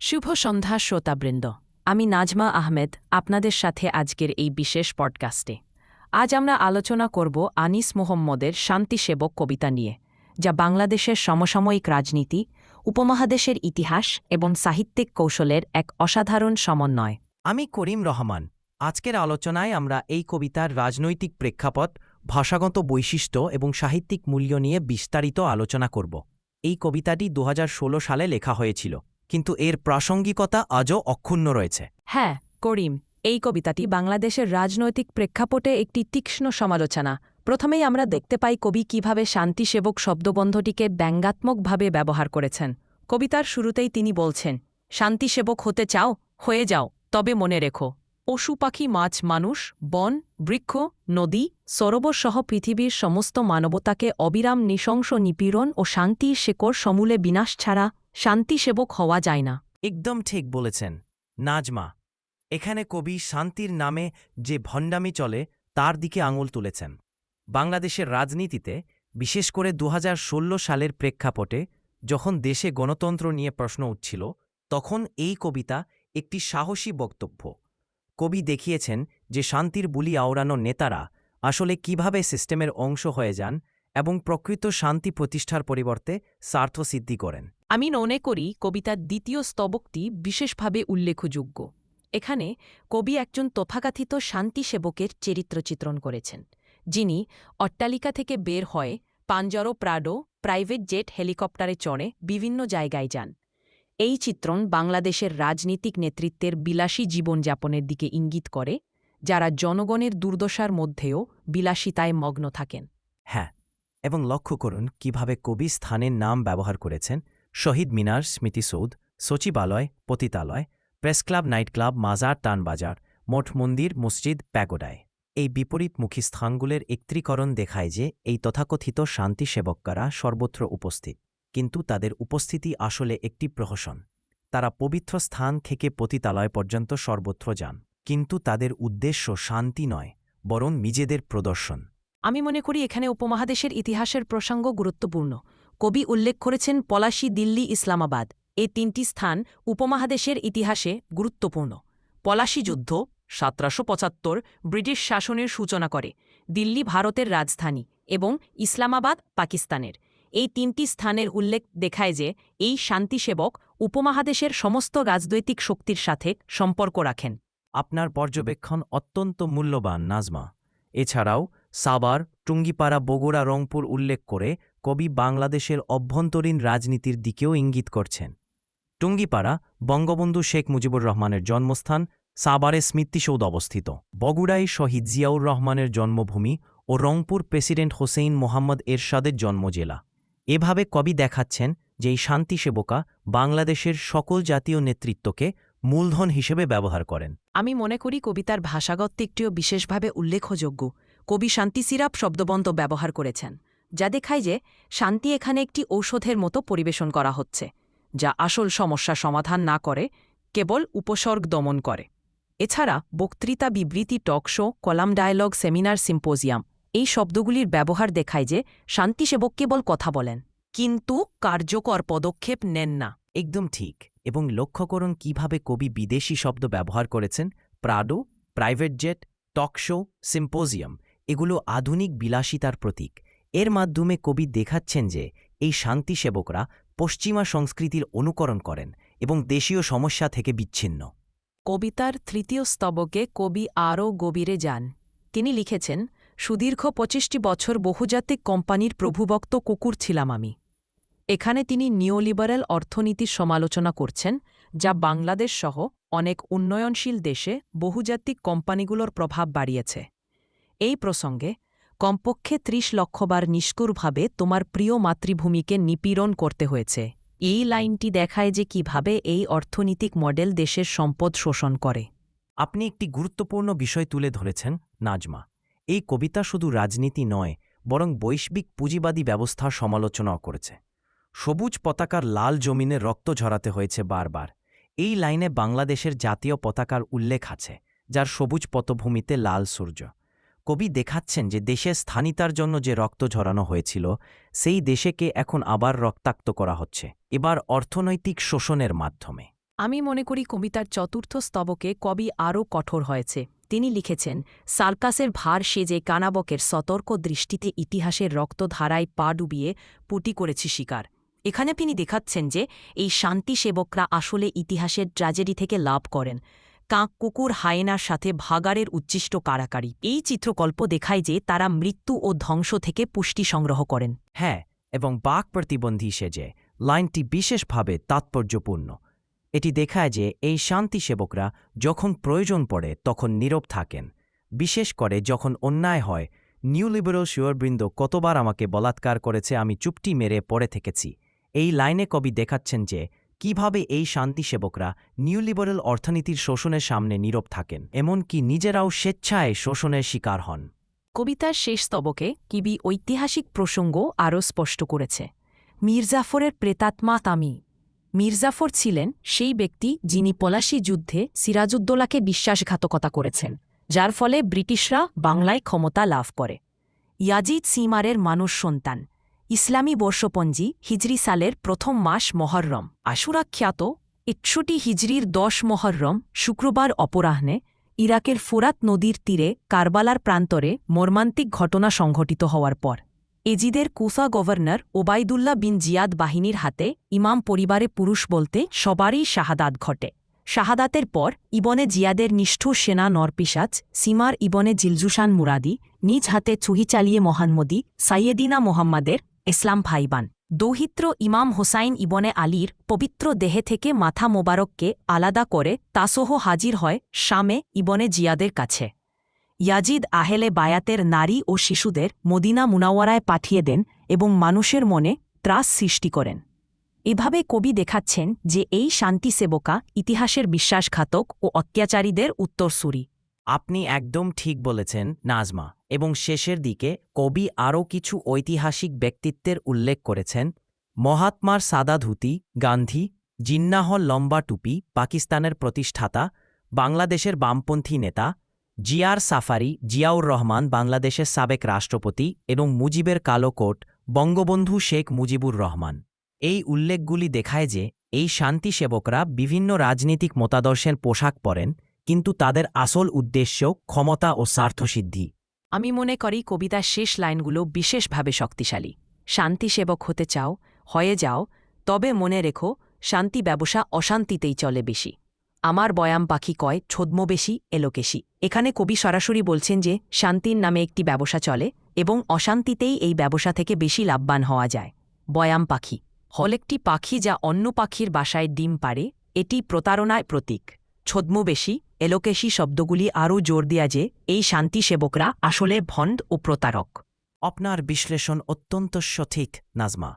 শুভ সন্ধ্যা, শ্রোতাবৃন্দ। আমি নাজমা আহমেদ, আপনাদের সাথে আজকের এই বিশেষ পডকাস্টে। আজ আমরা আলোচনা করব আনিস মোহাম্মদের শান্তিসেবক কবিতা নিয়ে, যা বাংলাদেশের সমসাময়িক রাজনীতি, উপমহাদেশের ইতিহাস এবং সাহিত্যিক কৌশলের এক অসাধারণ সমন্বয়। আমি করিম রহমান। আজকের আলোচনায় আমরা এই কবিতার রাজনৈতিক প্রেক্ষাপট, ভাষাগত বৈশিষ্ট্য এবং সাহিত্যিক মূল্য নিয়ে বিস্তারিত আলোচনা করব। এই কবিতাটি দু হাজার ষোলো সালে লেখা হয়েছিল। কিন্তু এর প্রাসঙ্গিকতা আজও অক্ষুণ্ণ রয়েছে। হ্যাঁ করিম, এই কবিতাটি বাংলাদেশের রাজনৈতিক প্রেক্ষাপটে একটি তীক্ষ্ণ সমালোচনা। প্রথমেই আমরা দেখতে পাই কবি কীভাবে শান্তিসেবক শব্দবন্ধটিকে ব্যঙ্গাত্মকভাবে ব্যবহার করেছেন। কবিতার শুরুতেই তিনি বলছেন, শান্তিসেবক হতে চাও, হয়ে যাও, তবে মনে রেখো। পশু পাখি, মাছ, মানুষ, বন, বৃক্ষ, নদী, সরোবরসহ পৃথিবীর সমস্ত মানবতাকে অবিরাম নৃশংস নিপীড়ন ও শান্তির শেকড় সমূলে বিনাশ ছাড়া শান্তিসেবক হওয়া যায় না। একদম ঠিক বলেছেন। নাজমা, এখানে কবি শান্তির নামে যে ভণ্ডামি চলে, তার দিকে আঙুল তুলেছেন। বাংলাদেশের রাজনীতিতে, বিশেষ করে দু হাজার ষোলো সালের প্রেক্ষাপটে, যখন দেশে গণতন্ত্র নিয়ে প্রশ্ন উঠছিল, তখন এই কবিতা একটি সাহসী বক্তব্য। কবি দেখিয়েছেন যে শান্তির বুলি আওড়ানো নেতারা আসলে কীভাবে সিস্টেমের অংশ হয়ে যান এবং প্রকৃত শান্তি প্রতিষ্ঠার পরিবর্তে স্বার্থ সিদ্ধি করেন। আমি মনে করি কবিতার দ্বিতীয় স্তবকটি বিশেষভাবে উল্লেখযোগ্য। এখানে কবি একজন তথাকথিত শান্তিসেবকের চরিত্র চিত্রণ করেছেন যিনি অট্টালিকা থেকে বের হয়ে পাঞ্জারো প্রাডো প্রাইভেট জেট হেলিকপ্টারে চড়ে বিভিন্ন জায়গায় যান। এই চিত্রণ বাংলাদেশের রাজনীতিক নেতৃত্বের বিলাসী জীবনযাপনের দিকে ইঙ্গিত করে যারা জনগণের দুর্দশার মধ্যেও বিলাসিতায় মগ্ন থাকেন। হ্যাঁ এবং লক্ষ্য করুন কীভাবে কবি স্থানের নাম ব্যবহার করেছেন। শহীদ মিনার স্মৃতিসৌধ সচিবালয়, পতিতালয়, প্রেস ক্লাব, নাইট ক্লাব, মাজার টানবাজার মঠ মন্দির, মসজিদ, প্যাগোডায়। এই বিপরীতমুখী স্থানগুলোর একত্রীকরণ দেখায় যে এই তথাকথিত শান্তি সেবকরা সর্বত্র উপস্থিত, কিন্তু তাদের উপস্থিতি আসলে একটি প্রহসন। তারা পবিত্র স্থান থেকে পতিতালয় পর্যন্ত সর্বত্র যান, কিন্তু তাদের উদ্দেশ্য শান্তি নয়, বরং নিজেদের প্রদর্শন। আমি মনে করি এখানে উপমহাদেশের ইতিহাসের প্রসঙ্গ গুরুত্বপূর্ণ। কবি উল্লেখ করেছেন পলাশী দিল্লি ইসলামাবাদ। এই তিনটি স্থান উপমহাদেশের ইতিহাসে গুরুত্বপূর্ণ। পলাশী যুদ্ধ সাতরাশো পঁচাত্তর ব্রিটিশ শাসনের সূচনা করে। দিল্লি ভারতের রাজধানী এবং ইসলামাবাদ পাকিস্তানের। এই তিনটি স্থানের উল্লেখ দেখায় যে এই শান্তিসেবক উপমহাদেশের সমস্ত রাজনৈতিক শক্তির সাথে সম্পর্ক রাখেন। আপনার পর্যবেক্ষণ অত্যন্ত মূল্যবান, নাজমা। এছাড়াও সাবার টুঙ্গিপাড়া, বগুড়া, রংপুর উল্লেখ করে কবি বাংলাদেশের অভ্যন্তরীণ রাজনীতির দিকেও ইঙ্গিত করছেন। টুঙ্গিপাড়া, বঙ্গবন্ধু শেখ মুজিবুর রহমানের জন্মস্থান সাবারে স্মৃতিসৌধ অবস্থিত। বগুড়ায় শহীদ জিয়াউর রহমানের জন্মভূমি ও রংপুর প্রেসিডেন্ট হোসেইন মোহাম্মদ এরশাদের জন্মজেলা। এভাবে কবি দেখাচ্ছেন যে এই শান্তিসেবকা বাংলাদেশের সকল জাতীয় নেতৃত্বকে মূলধন হিসেবে ব্যবহার করেন। আমি মনে করি কবিতার ভাষাগত দিকটিও বিশেষভাবে উল্লেখযোগ্য। কবি শান্তি সিরাপ শব্দবন্ত ব্যবহার করেছেন, যা দেখায় যে শান্তি এখানে একটি ঔষধের মতো পরিবেশন করা হচ্ছে, যা আসল সমস্যা সমাধান না করে, কেবল উপসর্গ দমন করে। এছাড়া বক্তৃতা, বিবৃতি, talk show, column dialogue, seminar, symposium, এই শব্দগুলির ব্যবহার দেখায় যে শান্তিসেবক কেবল কথা বলেন, কিন্তু কার্যকর পদক্ষেপ নেন না। একদম ঠিক, এবং লক্ষ্য করুন কীভাবে কবি বিদেশি শব্দ ব্যবহার করেছেন, Prado, private jet, talk show, symposium. এগুলো আধুনিক বিলাসিতার প্রতীক। এর মাধ্যমে কবি দেখাচ্ছেন যে এই শান্তিসেবকরা পশ্চিমা সংস্কৃতির অনুকরণ করেন এবং দেশীয় সমস্যা থেকে বিচ্ছিন্ন। কবিতার তৃতীয় স্তবকে কবি আরও গভীরে যান। তিনি লিখেছেন, সুদীর্ঘ পঁচিশটি বছর বহুজাতিক কোম্পানির প্রভুভক্ত কুকুর ছিলাম আমি। এখানে তিনি নিওলিবারেল অর্থনীতির সমালোচনা করছেন, যা বাংলাদেশ সহ অনেক উন্নয়নশীল দেশে বহুজাতিক কোম্পানিগুলোর প্রভাব বাড়িয়েছে। এই প্রসঙ্গে কমপক্ষে ত্রিশ লক্ষবার নিষ্কুরভাবে তোমার প্রিয় মাতৃভূমিকে নিপীড়ন করতে হয়েছে। এই লাইনটি দেখায় যে কীভাবে এই অর্থনৈতিক মডেল দেশের সম্পদ শোষণ করে। আপনি একটি গুরুত্বপূর্ণ বিষয় তুলে ধরেছেন, নাজমা। এই কবিতা শুধু রাজনীতি নয়, বরং বৈশ্বিক পুঁজিবাদী ব্যবস্থার সমালোচনাও করেছে। সবুজ পতাকার লাল জমিনে রক্ত ঝরাতে হয়েছে বারবার। এই লাইনে বাংলাদেশের জাতীয় পতাকার উল্লেখ আছে, যার সবুজ পটভূমিতে লাল সূর্য। কবি দেখাচ্ছেন যে দেশের স্থানিতার জন্য যে রক্ত ঝরানো হয়েছিল, সেই দেশেকে এখন আবার রক্তাক্ত করা হচ্ছে। এবার অর্থনৈতিক শোষণের মাধ্যমে। আমি মনে করি কবিতার চতুর্থ স্তবকে কবি আরও কঠোর হয়েছে। তিনি লিখেছেন, সার্কাসের ভার সেজে কানাবকের সতর্ক দৃষ্টিতে ইতিহাসের রক্তধারায় পা ডুবিয়ে পুটি করেছি শিকার। এখানে তিনি দেখাচ্ছেন যে এই শান্তি সেবকরা আসলে ইতিহাসের ট্র্যাজেডি থেকে লাভ করেন। কাক কুকুর হায়েনার সাথে ভাগাড়ের উচ্ছিষ্ট কারাকারি। এই চিত্রকল্প দেখায় যে তারা মৃত্যু ও ধ্বংস থেকে পুষ্টি সংগ্রহ করেন। হ্যাঁ এবং বাক প্রতিবন্ধী সেজে লাইনটি বিশেষভাবে তাৎপর্যপূর্ণ। এটি দেখায় যে এই শান্তি সেবকরা যখন প্রয়োজন পড়ে তখন নীরব থাকেন। বিশেষ করে যখন অন্যায় হয়, নিউ লিবারেল শিওরবৃন্দ কতবার আমাকে বলাৎকার করেছে আমি চুপটি মেরে পড়ে থেকেছি। এই লাইনে কবি দেখাচ্ছেন যে কীভাবে এই শান্তি সেবকরা নিউ লিবারেল অর্থনীতির শোষণের সামনে নীরব থাকেন, এমনকি নিজেরাও স্বেচ্ছায় শোষণের শিকার হন। কবিতার শেষ তবকে কিবি ঐতিহাসিক প্রসঙ্গ আরও স্পষ্ট করেছে। মির্জাফরের প্রেতাত্মা তামি। মির্জাফর ছিলেন সেই ব্যক্তি যিনি পলাশী যুদ্ধে সিরাজউদ্দৌলাকে বিশ্বাসঘাতকতা করেছেন, যার ফলে ব্রিটিশরা বাংলায় ক্ষমতা লাভ করে। ইয়াজিদ সিমারের মানুষ সন্তান। ইসলামী বর্ষপঞ্জি হিজরি সালের প্রথম মাস মহররম আশুরা খ্যাত একষট্টি হিজরির দশ মহররম শুক্রবার অপরাহ্নে ইরাকের ফোরাত নদীর তীরে কারবালার প্রান্তরে মর্মান্তিক ঘটনা সংঘটিত হওয়ার পর, এজিদের Kufa governor Ubaidullah bin Ziyad বাহিনীর হাতে ইমাম পরিবারে পুরুষ বলতে সবারই শাহাদাত ঘটে। শাহাদাতের পর ইবনে জিয়াদের নিষ্ঠুর সেনা নরপিসাজ সিমার ইবনে জিলজুসান মুরাদি নিজ হাতে চুহি চালিয়ে মহানমদি সাইয়েদিনা মোহাম্মদের ইসলাম ভাইবান। দৌহিত্র ইমাম হোসাইন ইবনে আলীর পবিত্র দেহে থেকে মাথা মোবারককে আলাদা করে তাসহ হাজির হয় শামে ইবনে জিয়াদের কাছে। ইয়াজিদ আহেলে বায়াতের নারী ও শিশুদের মদিনা মুনাওয়ারায় পাঠিয়ে দেন এবং মানুষের মনে ত্রাস সৃষ্টি করেন। এভাবে কবি দেখাচ্ছেন যে এই শান্তি সেবকা ইতিহাসের বিশ্বাসঘাতক ও অত্যাচারীদের উত্তরসূরি। আপনি একদম ঠিক বলেছেন, নাজমা। এবং শেষের দিকে কবি আরও কিছু ঐতিহাসিক ব্যক্তিত্বের উল্লেখ করেছেন, মহাত্মার সাদা ধুতি গান্ধী জিন্নাহ লম্বা টুপি, পাকিস্তানের প্রতিষ্ঠাতা, বাংলাদেশের বামপন্থী নেতা, জিয়ার সাফারি, জিয়াউর রহমান বাংলাদেশের সাবেক রাষ্ট্রপতি এবং মুজিবের কালো কোট, বঙ্গবন্ধু শেখ মুজিবুর রহমান। এই উল্লেখগুলি দেখায় যে এই শান্তি সেবকরা বিভিন্ন রাজনৈতিক মতাদর্শের পোশাক পরেন কিন্তু তাদের আসল উদ্দেশ্য ক্ষমতা ও স্বার্থসিদ্ধি। আমি মনে করি কবিতার শেষ লাইনগুলো বিশেষভাবে শক্তিশালী। শান্তি সেবক হতে চাও, হয়ে যাও, তবে মনে রেখো, শান্তি ব্যবসা অশান্তিতেই চলে বেশি। আমার বয়াম পাখি কয় ছদ্মবেশি এলোকেশি এখানে কবি সরাসরি বলছেন যে, শান্তির নামে একটি ব্যবসা চলে এবং অশান্তিতেই এই ব্যবসা থেকে বেশি লাভবান হওয়া যায়। বয়াম পাখি, হল একটি পাখি যা অন্য পাখির বাসায় ডিম পারে এটি প্রতারণায় প্রতীক। ছদ্মবেশী, এলোকেশী শব্দগুলি আরও জোর দেয়া যে, এই শান্তি সেবকরা আসলে ভণ্ড ও প্রতারক। আপনার বিশ্লেষণ অত্যন্ত সঠিক, নাজমা।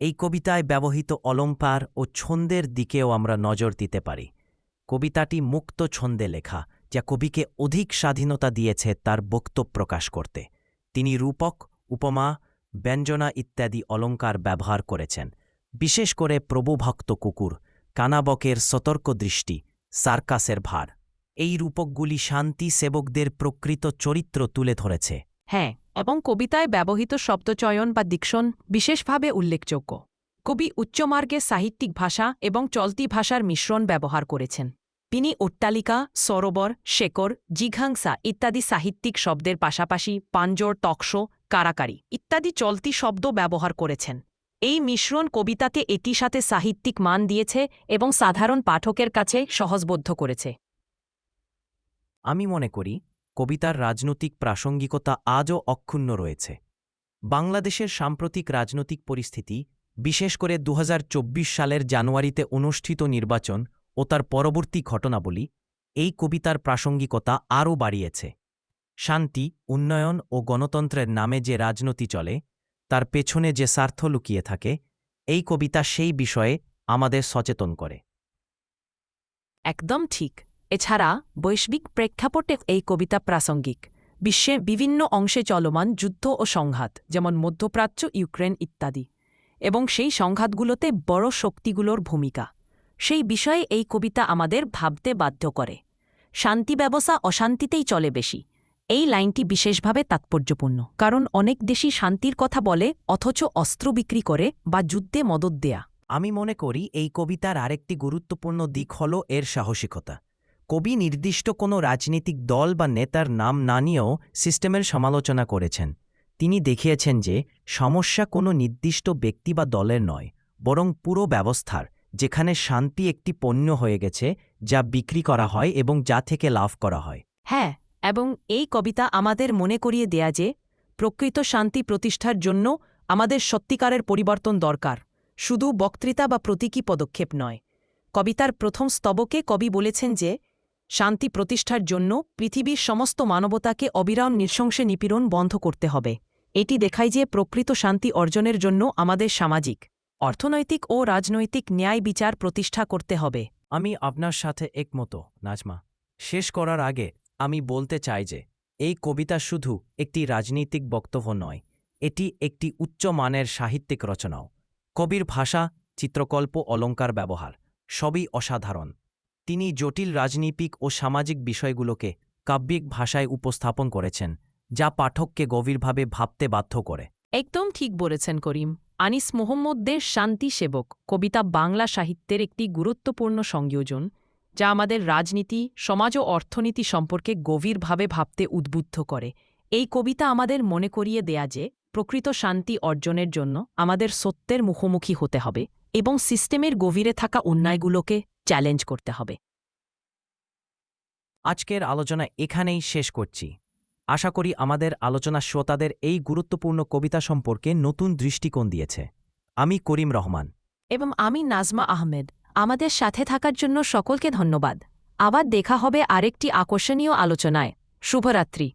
এই কবিতায় ব্যবহৃত অলঙ্কার ও ছন্দের দিকেও আমরা নজর দিতে পারি। কবিতাটি মুক্ত ছন্দে লেখা, যা কবিকে অধিক স্বাধীনতা দিয়েছে তার বক্তব্য প্রকাশ করতে। তিনি রূপক, উপমা, ব্যঞ্জনা ইত্যাদি অলঙ্কার ব্যবহার করেছেন। বিশেষ করে প্রভুভক্ত কুকুর, কানাবকের সতর্ক দৃষ্টি সার্কাসের ভার। এই রূপকগুলি শান্তি সেবকদের প্রকৃত চরিত্র তুলে ধরেছে। হ্যাঁ এবং কবিতায় ব্যবহৃত শব্দচয়ন বা দিকশন বিশেষভাবে উল্লেখযোগ্য। কবি উচ্চমার্গে সাহিত্যিক ভাষা এবং চলতি ভাষার মিশ্রণ ব্যবহার করেছেন। তিনি অট্টালিকা, সরোবর শেকর জিঘাংসা ইত্যাদি সাহিত্যিক শব্দের পাশাপাশি পাঞ্জর তকশো কারাকারি ইত্যাদি চলতি শব্দ ব্যবহার করেছেন। এই মিশ্রণ কবিতাকে এটি সাথে সাহিত্যিক মান দিয়েছে এবং সাধারণ পাঠকের কাছে সহজবদ্ধ করেছে। আমি মনে করি, কবিতার রাজনৈতিক প্রাসঙ্গিকতা আজও অক্ষুণ্ণ রয়েছে। বাংলাদেশের সাম্প্রতিক রাজনৈতিক পরিস্থিতি, বিশেষ করে দু হাজার চব্বিশ সালের জানুয়ারিতে অনুষ্ঠিত নির্বাচন ও তার পরবর্তী ঘটনাবলী, এই কবিতার প্রাসঙ্গিকতা আরও বাড়িয়েছে। শান্তি, উন্নয়ন ও গণতন্ত্রের নামে যে রাজনীতি চলে তার পেছনে যে স্বার্থ লুকিয়ে থাকে, এই কবিতা সেই বিষয়ে আমাদের সচেতন করে। একদম ঠিক। এছাড়া বৈশ্বিক প্রেক্ষাপটে এই কবিতা প্রাসঙ্গিক। বিশ্বে বিভিন্ন অংশে চলমান যুদ্ধ ও সংঘাত, যেমন মধ্যপ্রাচ্য, ইউক্রেন ইত্যাদি। এবং সেই সংঘাতগুলোতে বড় শক্তিগুলোর ভূমিকা। সেই বিষয়ে এই কবিতা আমাদের ভাবতে বাধ্য করে। শান্তি ব্যবসা অশান্তিতেই চলে বেশি। এই লাইনটি বিশেষভাবে তাৎপর্যপূর্ণ কারণ অনেক দেশই শান্তির কথা বলে অথচ অস্ত্র বিক্রি করে বা যুদ্ধে মদত দেয়া। আমি মনে করি এই কবিতার আরেকটি গুরুত্বপূর্ণ দিক হল এর সাহসিকতা। কবি নির্দিষ্ট কোনো রাজনৈতিক দল বা নেতার নাম না নিয়েও সিস্টেমের সমালোচনা করেছেন। তিনি দেখিয়েছেন যে সমস্যা কোনো নির্দিষ্ট ব্যক্তি বা দলের নয় বরং পুরো ব্যবস্থার যেখানে শান্তি একটি পণ্য হয়ে গেছে যা বিক্রি করা হয় এবং যা থেকে লাভ করা হয়। হ্যাঁ এবং এই কবিতা আমাদের মনে করিয়ে দেয়া যে, প্রকৃত শান্তি প্রতিষ্ঠার জন্য আমাদের সত্যিকারের পরিবর্তন দরকার, শুধু বক্তৃতা বা প্রতীকী পদক্ষেপ নয়। কবিতার প্রথম স্তবকে কবি বলেছেন যে, শান্তি প্রতিষ্ঠার জন্য পৃথিবীর সমস্ত মানবতাকে অবিরাম নৃশংসে নিপীড়ন বন্ধ করতে হবে। এটি দেখায় যে প্রকৃত শান্তি অর্জনের জন্য আমাদের সামাজিক, অর্থনৈতিক ও রাজনৈতিক ন্যায় বিচার প্রতিষ্ঠা করতে হবে। আমি আপনার সাথে একমত, নাজমা। শেষ করার আগে আমি বলতে চাই যে, এই কবিতা শুধু একটি রাজনৈতিক বক্তব্য নয়, এটি একটি উচ্চ মানের সাহিত্যিক রচনাও। কবির ভাষা, চিত্রকল্প, অলঙ্কার ব্যবহার, সবই অসাধারণ। তিনি জটিল রাজনীতিক ও সামাজিক বিষয়গুলোকে কাব্যিক ভাষায় উপস্থাপন করেছেন, যা পাঠককে গভীরভাবে ভাবতে বাধ্য করে। একদম ঠিক বলেছেন করিম। আনিস মোহাম্মদদের শান্তি সেবক, কবিতা বাংলা সাহিত্যের একটি গুরুত্বপূর্ণ সংযোজন। যা আমাদের রাজনীতি সমাজ ও অর্থনীতি সম্পর্কে গভীরভাবে ভাবতে উদ্বুদ্ধ করে। এই কবিতা আমাদের মনে করিয়ে দেয়া যে প্রকৃত শান্তি অর্জনের জন্য আমাদের সত্যের মুখোমুখি হতে হবে এবং সিস্টেমের গভীরে থাকা অন্যায়গুলোকে চ্যালেঞ্জ করতে হবে। আজকের আলোচনা এখানেই শেষ করছি। আশা করি আমাদের আলোচনা শ্রোতাদের এই গুরুত্বপূর্ণ কবিতা সম্পর্কে নতুন দৃষ্টিকোণ দিয়েছে। আমি করিম রহমান। এবং আমি নাজমা আহমেদ। আমাদের সাথে থাকার জন্য সকলকে ধন্যবাদ। আবার দেখা হবে আরেকটি আকর্ষণীয় আলোচনায়। শুভরাত্রি।